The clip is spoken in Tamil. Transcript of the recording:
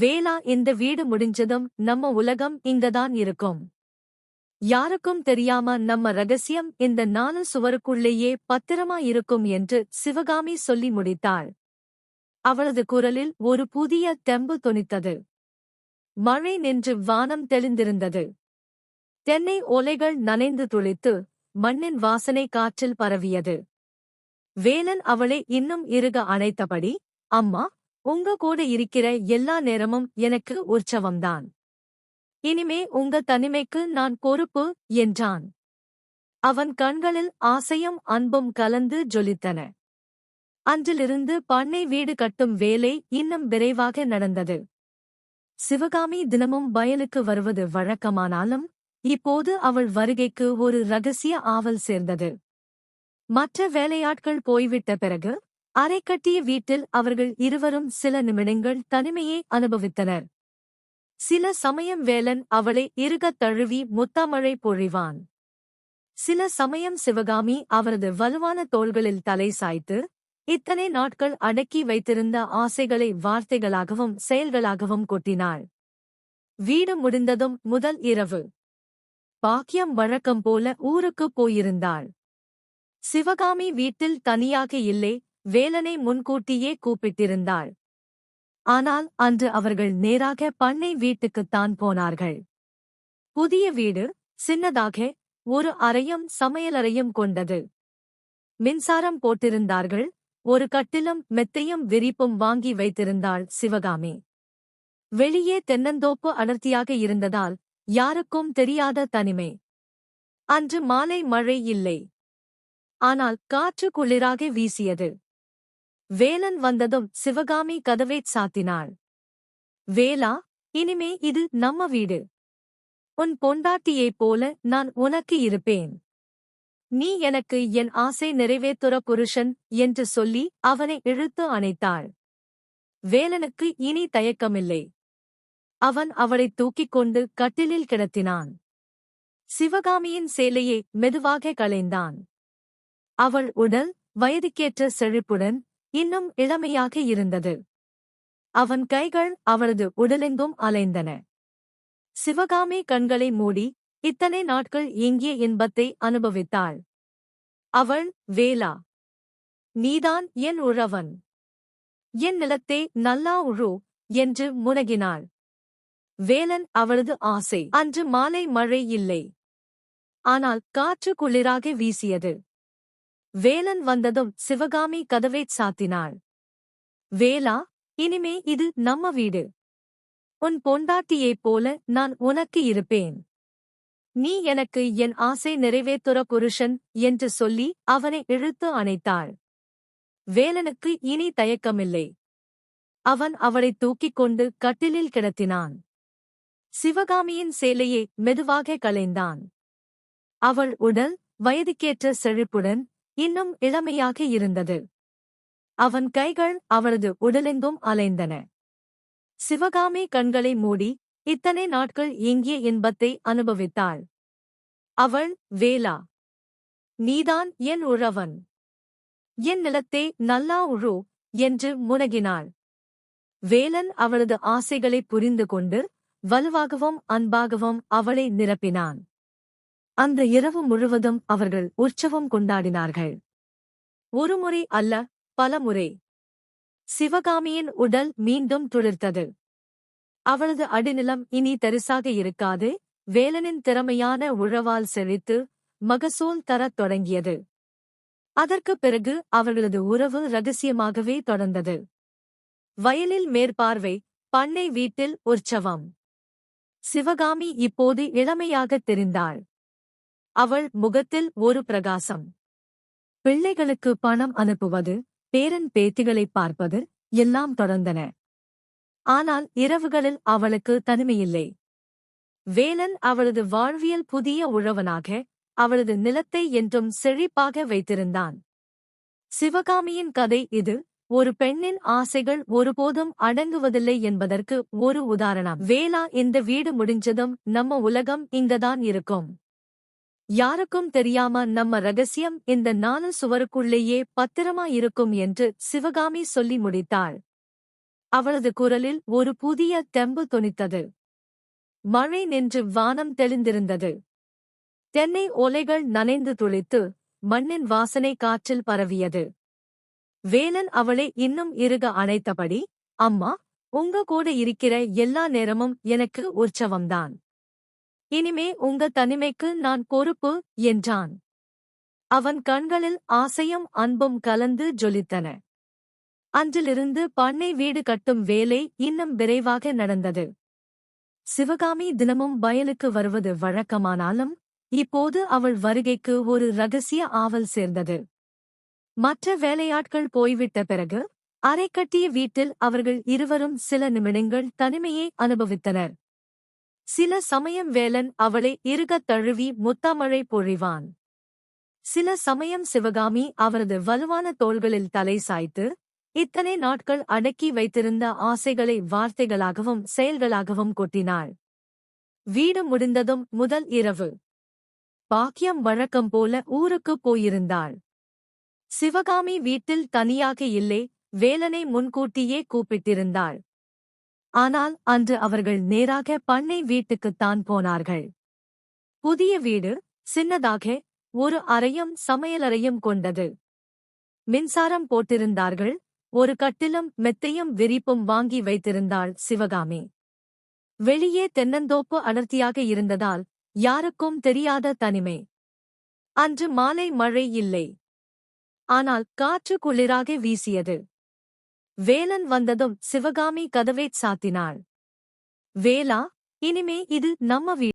வேலா இந்த வீடு முடிஞ்சதும் நம்ம உலகம் இங்கதான் இருக்கும். யாருக்கும் தெரியாம நம்ம ரகசியம் இந்த நாலு சுவருக்குள்ளேயே பத்திரமா இருக்கும் என்று சிவகாமி சொல்லி முடித்தாள். அவளது குரலில் ஒரு புதிய தெம்பு தொனித்தது. மழை நின்று வானம் தெளிந்திருந்தது. தென்னை ஓலைகள் நனைந்து துளித்து மண்ணின் வாசனை காற்றில் பரவியது. வேலன் அவளை இன்னும் இறுக அணைத்தபடி அம்மா உங்க கூட இருக்கிற எல்லா நேரமும் எனக்கு உற்சவம்தான். இனிமே உங்க தனிமைக்கு நான் பொறுப்பு என்றான். அவன் கண்களில் ஆசையும் அன்பும் கலந்து ஜொலித்தன. அன்றிலிருந்து பண்ணை வீடு கட்டும் வேலை இன்னும் விரைவாக நடந்தது. சிவகாமி தினமும் வயலுக்கு வருவது வழக்கமானாலும் இப்போது அவள் வருகைக்கு ஒரு ரகசிய ஆவல் சேர்ந்தது. மற்ற வேலையாட்கள் போய்விட்ட பிறகு அரைக்கட்டிய வீட்டில் அவர்கள் இருவரும் சில நிமிடங்கள் தனிமையை அனுபவித்தனர். சில சமயம் வேலன் அவளை இறுகத் தழுவி முத்தமழை பொழிவான். சில சமயம் சிவகாமி அவரது வலுவான தோள்களில் தலை சாய்த்து இத்தனை நாட்கள் அடக்கி வைத்திருந்த ஆசைகளை வார்த்தைகளாகவும் செயல்களாகவும் கொட்டினாள். வீடு முடிந்ததும் முதல் இரவு. பாக்கியம் வழக்கம் போல ஊருக்குப் போயிருந்தாள். சிவகாமி வீட்டில் தனியாக இல்லை வேலனை முன்கூட்டியே கூப்பிட்டிருந்தாள். ஆனால் அன்று அவர்கள் நேராக பண்ணை வீட்டுக்குத்தான் போனார்கள். புதிய வீடு சின்னதாக ஒரு அறையும் சமையலறையும் கொண்டது. மின்சாரம் போட்டிருந்தார்கள் ஒரு கட்டிலும் மெத்தையும் விரிப்பும் வாங்கி வைத்திருந்தாள் சிவகாமி. வெளியே தென்னந்தோப்பு அடர்த்தியாக இருந்ததால் யாருக்கும் தெரியாத தனிமை. அன்று மாலை மழை இல்லை. ஆனால் காற்று குளிராக வீசியது. வேலன் வந்ததும் சிவகாமி கதவைச் சாத்தினாள். வேலா இனிமே இது நம்ம வீடு. உன் பொண்டாட்டியைப் போல நான் உனக்கு இருப்பேன். நீ எனக்கு என் ஆசை நிறைவேற்றுற புருஷன் என்று சொல்லி அவனை இழுத்து அணைத்தாள். வேலனுக்கு இனி தயக்கமில்லை. அவன் அவளைத் தூக்கிக் கொண்டு கட்டிலில் கிடத்தினான். சிவகாமியின் சேலையை மெதுவாக களைந்தான். அவள் உடல் வயதுக்கேற்ற செழிப்புடன் இன்னும் இளமையாக இருந்தது. அவன் கைகள் அவளது உடலெங்கும் அலைந்தன. சிவகாமி கண்களை மூடி இத்தனை நாட்கள் எங்கிய இன்பத்தை அனுபவித்தாள். அவள் வேலா நீதான் என் உழவன் என் நிலத்தே நல்லா உழு என்று முனகினாள். வேலன் அவளது ஆசை அன்று மாலை மழை இல்லை. ஆனால் காற்று குளிராக வீசியது. வேலன் வந்ததும் சிவகாமி கதவைச் சாத்தினாள். வேலா இனிமே இது நம்ம வீடு. உன் பொண்டாட்டியைப் போல நான் உனக்கு இருப்பேன். நீ எனக்கு என் ஆசை நிறைவேற்றுற புருஷன் என்று சொல்லி அவனை இழுத்து அணைத்தாள். வேலனுக்கு இனி தயக்கமில்லை. அவன் அவளைத் தூக்கிக் கொண்டு கட்டிலில் கிடத்தினான். சிவகாமியின் சேலையை மெதுவாக களைந்தான். அவள் உடல் வயதுக்கேற்ற செழிப்புடன் இன்னும் இளமையாக இருந்தது. அவன் கைகள் அவளது உடலெங்கும் அலைந்தன. சிவகாமி கண்களை மூடி இத்தனை நாட்கள் எங்கிய இன்பத்தை அனுபவித்தாள். அவள் வேலா நீதான் என் உழவன் என் நிலத்தே நல்லா உழு என்று முனகினாள். வேலன் அவளது ஆசைகளை புரிந்து கொண்டு வலுவாகவும் அன்பாகவும் அவளை நிரப்பினான். அந்த இரவு முழுவதும் அவர்கள் உற்சவம் கொண்டாடினார்கள். ஒருமுறை அல்ல பலமுறை. சிவகாமியின் உடல் மீண்டும் துளிர்த்தது. அவளது அடிநிலம் இனி தரிசாக இருக்காது வேலனின் திறமையான உழவால் செழித்து மகசூல் தரத் தொடங்கியது. அதற்குப் பிறகு அவர்களது உறவு ரகசியமாகவே தொடர்ந்தது. வயலில் மேற்பார்வை பண்ணை வீட்டில் உற்சவம். சிவகாமி இப்போது இளமையாகத் தெரிந்தாள். அவள் முகத்தில் ஒரு பிரகாசம். பிள்ளைகளுக்கு பணம் அனுப்புவது பேரன் பேத்திகளைப் பார்ப்பது எல்லாம் தொடர்ந்தன. ஆனால் இரவுகளில் அவளுக்கு தனிமையில்லை. வேலன் அவளது வாழ்வியல் புதிய உழவனாக அவளது நிலத்தை என்றும் செழிப்பாக வைத்திருந்தான். சிவகாமியின் கதை இது ஒரு பெண்ணின் ஆசைகள் ஒருபோதும் அடங்குவதில்லை என்பதற்கு ஒரு உதாரணம். வேலா இந்த வீடு முடிஞ்சதும் நம்ம உலகம் இங்கதான் இருக்கும். யாருக்கும் தெரியாம நம்ம ரகசியம் இந்த நாலு சுவருக்குள்ளேயே பத்திரமா இருக்கும் என்று சிவகாமி சொல்லி முடித்தாள். அவளது குரலில் ஒரு புதிய தெம்பு தொனித்தது. மழை நின்று வானம் தெளிந்திருந்தது. தென்னை ஓலைகள் நனைந்து துளித்து மண்ணின் வாசனை காற்றில் பரவியது. வேலன் அவளை இன்னும் இறுக அணைத்தபடி அம்மா உங்க கூட இருக்கிற எல்லா நேரமும் எனக்கு உற்சவம்தான். இனிமே உங்க தனிமைக்கு நான் பொறுப்பு என்றான். அவன் கண்களில் ஆசையும் அன்பும் கலந்து ஜொலித்தன. அன்றிலிருந்து பண்ணை வீடு கட்டும் வேலை இன்னும் விரைவாக நடந்தது. சிவகாமி தினமும் வயலுக்கு வருவது வழக்கமானாலும் இப்போது அவள் வருகைக்கு ஒரு ரகசிய ஆவல் சேர்ந்தது. மற்ற வேலையாட்கள் போய்விட்ட பிறகு அரைக்கட்டிய வீட்டில் அவர்கள் இருவரும் சில நிமிடங்கள் தனிமையை அனுபவித்தனர். சில சமயம் வேலன் அவளை இறுகத் தழுவி முத்தமழை பொழிவான். சில சமயம் சிவகாமி அவரது வலுவான தோள்களில் தலை சாய்த்து இத்தனை நாட்கள் அடக்கி வைத்திருந்த ஆசைகளை வார்த்தைகளாகவும் செயல்களாகவும் கொட்டினாள். வீடு முடிந்ததும் முதல் இரவு. பாக்கியம் வழக்கம் போல ஊருக்குப் போயிருந்தாள். சிவகாமி வீட்டில் தனியாக இல்லை வேலனை முன்கூட்டியே கூப்பிட்டிருந்தாள். ஆனால் அன்று அவர்கள் நேராக பண்ணை வீட்டுக்குத்தான் போனார்கள். புதிய வீடு சின்னதாக ஒரு அறையும் சமையலறையும் கொண்டது. மின்சாரம் போட்டிருந்தார்கள். ஒரு கட்டிலும் மெத்தையும் விரிப்பும் வாங்கி வைத்திருந்தாள் சிவகாமி. வெளியே தென்னந்தோப்பு அடர்த்தியாக இருந்ததால் யாருக்கும் தெரியாத தனிமை. அன்று மாலை மழை இல்லை. ஆனால் காற்று குளிராக வீசியது. வேலன் வந்ததும் சிவகாமி கதவைச் சாத்தினாள். வேலா இனிமே இது நம்ம வீடு